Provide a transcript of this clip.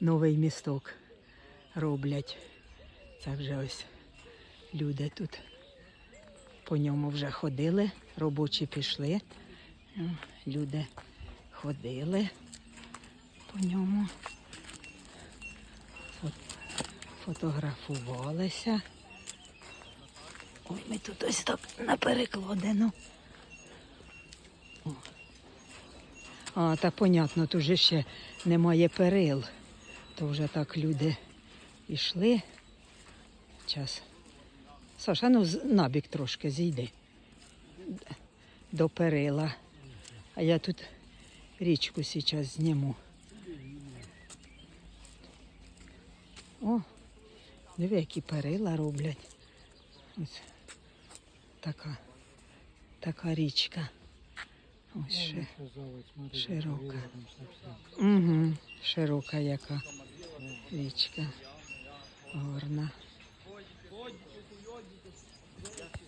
новий місток роблять. Це вже ось люди тут по ньому вже ходили, робочі пішли. Люди ходили по ньому. Фотографувалися. Ой, ми тут ось так на перекладину. А, так понятно, тут же ще немає перил. То вже так люди йшли. Час. Саша, ну набік трошки зійди. До перила. А я тут річку зараз зніму. О, диви, які перила роблять. Ось така, така річка. Ось ще. широка. Угу, широка яка річка. Горна.